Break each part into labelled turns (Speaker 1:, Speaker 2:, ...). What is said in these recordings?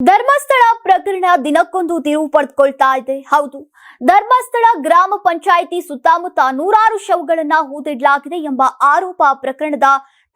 Speaker 1: ಧರ್ಮಸ್ಥಳ ಪ್ರಕರಣ ದಿನಕ್ಕೊಂದು ತಿರುವು ಪಡೆದುಕೊಳ್ತಾ ಇದೆ. ಹೌದು, ಧರ್ಮಸ್ಥಳ ಗ್ರಾಮ ಪಂಚಾಯಿತಿ ಸುತ್ತಮುತ್ತ ನೂರಾರು ಶವಗಳನ್ನ ಹೂತಿಡ್ಲಾಗಿದೆ ಎಂಬ ಆರೋಪ ಪ್ರಕರಣದ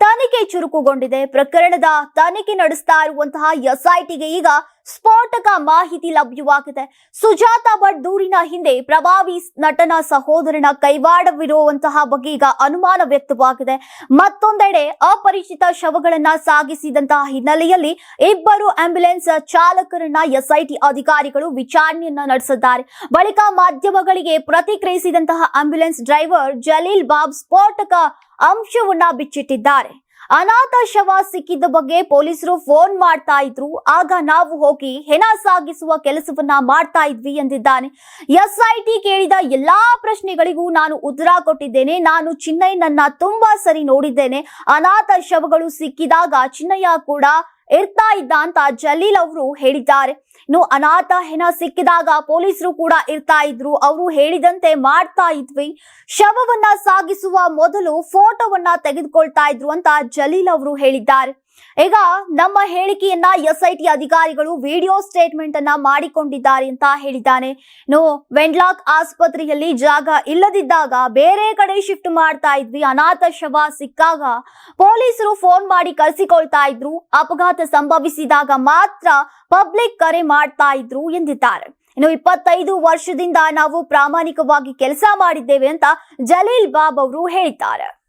Speaker 1: ತನಿಖೆ ಚುರುಕುಗೊಂಡಿದೆ. ಪ್ರಕರಣದ ತನಿಖೆ ನಡೆಸ್ತಾ ಇರುವಂತಹ ಎಸ್ಐಟಿಗೆ ಈಗ ಸ್ಫೋಟಕ ಮಾಹಿತಿ ಲಭ್ಯವಾಗಿದೆ. ಸುಜಾತ ಭಟ್ ದೂರಿನ ಹಿಂದೆ ಪ್ರಭಾವಿ ನಟನ ಸಹೋದರನ ಕೈವಾಡವಿರುವಂತಹ ಬಗ್ಗೆ ಈಗ ಅನುಮಾನ ವ್ಯಕ್ತವಾಗಿದೆ. ಮತ್ತೊಂದೆಡೆ ಅಪರಿಚಿತ ಶವಗಳನ್ನ ಸಾಗಿಸಿದಂತಹ ಹಿನ್ನೆಲೆಯಲ್ಲಿ ಇಬ್ಬರು ಆಂಬ್ಯುಲೆನ್ಸ್ ಚಾಲಕರನ್ನ ಎಸ್ಐಟಿ ಅಧಿಕಾರಿಗಳು ವಿಚಾರಣೆಯನ್ನ ನಡೆಸಿದ್ದಾರೆ. ಬಳಿಕ ಮಾಧ್ಯಮಗಳಿಗೆ ಪ್ರತಿಕ್ರಿಯಿಸಿದಂತಹ ಆಂಬ್ಯುಲೆನ್ಸ್ ಡ್ರೈವರ್ ಜಲೀಲ್ ಬಾಬ್ ಸ್ಫೋಟಕ ಅಂಶವನ್ನ ಬಿಚ್ಚಿಟ್ಟಿದ್ದಾರೆ. ಅನಾಥ ಶವ ಸಿಕ್ಕಿದ್ದ ಬಗ್ಗೆ ಪೊಲೀಸರು ಫೋನ್ ಮಾಡ್ತಾ ಇದ್ರು. ಆಗ ನಾವು ಹೋಗಿ ಹೆಣ ಸಾಗಿಸುವ ಕೆಲಸವನ್ನ ಮಾಡ್ತಾ ಇದ್ವಿ ಎಂದಿದ್ದಾನೆ. ಎಸ್ಐಟಿ ಕೇಳಿದ ಎಲ್ಲಾ ಪ್ರಶ್ನೆಗಳಿಗೂ ನಾನು ಉತ್ತರ ಕೊಟ್ಟಿದ್ದೇನೆ. ನಾನು ಚಿನ್ನಯ್ಯನನ್ನ ತುಂಬಾ ಸರಿ ನೋಡಿದ್ದೇನೆ. ಅನಾಥ ಶವಗಳು ಸಿಕ್ಕಿದಾಗ ಚಿನ್ನಯ್ಯ ಕೂಡ ಇರ್ತಾ ಇದ್ದ ಅಂತ ಜಲೀಲ್ ಅವರು ಹೇಳಿದ್ದಾರೆ. ಇನ್ನು ಅನಾಥ ಹೆಣ ಸಿಕ್ಕಿದಾಗ ಪೊಲೀಸರು ಕೂಡ ಇರ್ತಾ ಇದ್ರು. ಅವರು ಹೇಳಿದಂತೆ ಮಾಡ್ತಾ ಇದ್ವಿ. ಶವವನ್ನ ಸಾಗಿಸುವ ಮೊದಲು ಫೋಟೋವನ್ನ ತೆಗೆದುಕೊಳ್ತಾ ಇದ್ರು ಅಂತ ಜಲೀಲ್ ಅವರು ಹೇಳಿದ್ದಾರೆ. ಈಗ ನಮ್ಮ ಹೇಳಿಕೆಯನ್ನ ಎಸ್ ಐ ಟಿ ಅಧಿಕಾರಿಗಳು ವಿಡಿಯೋ ಸ್ಟೇಟ್ಮೆಂಟ್ ಅನ್ನ ಮಾಡಿಕೊಂಡಿದ್ದಾರೆ ಅಂತ ಹೇಳಿದ್ದಾನೆ. ನೋ, ವೆಂಡ್ಲಾಕ್ ಆಸ್ಪತ್ರೆಯಲ್ಲಿ ಜಾಗ ಇಲ್ಲದಿದ್ದಾಗ ಬೇರೆ ಕಡೆ ಶಿಫ್ಟ್ ಮಾಡ್ತಾ ಇದ್ವಿ, ಅನಾಥ ಶವ ಸಿಕ್ಕಾಗ ಪೊಲೀಸರು ಫೋನ್ ಮಾಡಿ ಕರೆಸಿಕೊಳ್ತಾ ಇದ್ರು, ಅಪಘಾತ ಸಂಭವಿಸಿದಾಗ ಮಾತ್ರ ಪಬ್ಲಿಕ್ ಕರೆ ಮಾಡ್ತಾ ಇದ್ರು ಎಂದಿದ್ದಾರೆ. ಇನ್ನು ಇಪ್ಪತ್ತೈದು ವರ್ಷದಿಂದ ನಾವು ಪ್ರಾಮಾಣಿಕವಾಗಿ ಕೆಲಸ ಮಾಡಿದ್ದೇವೆ ಅಂತ ಜಲೀಲ್ ಬಾಬ್ ಅವರು ಹೇಳಿದ್ದಾರೆ.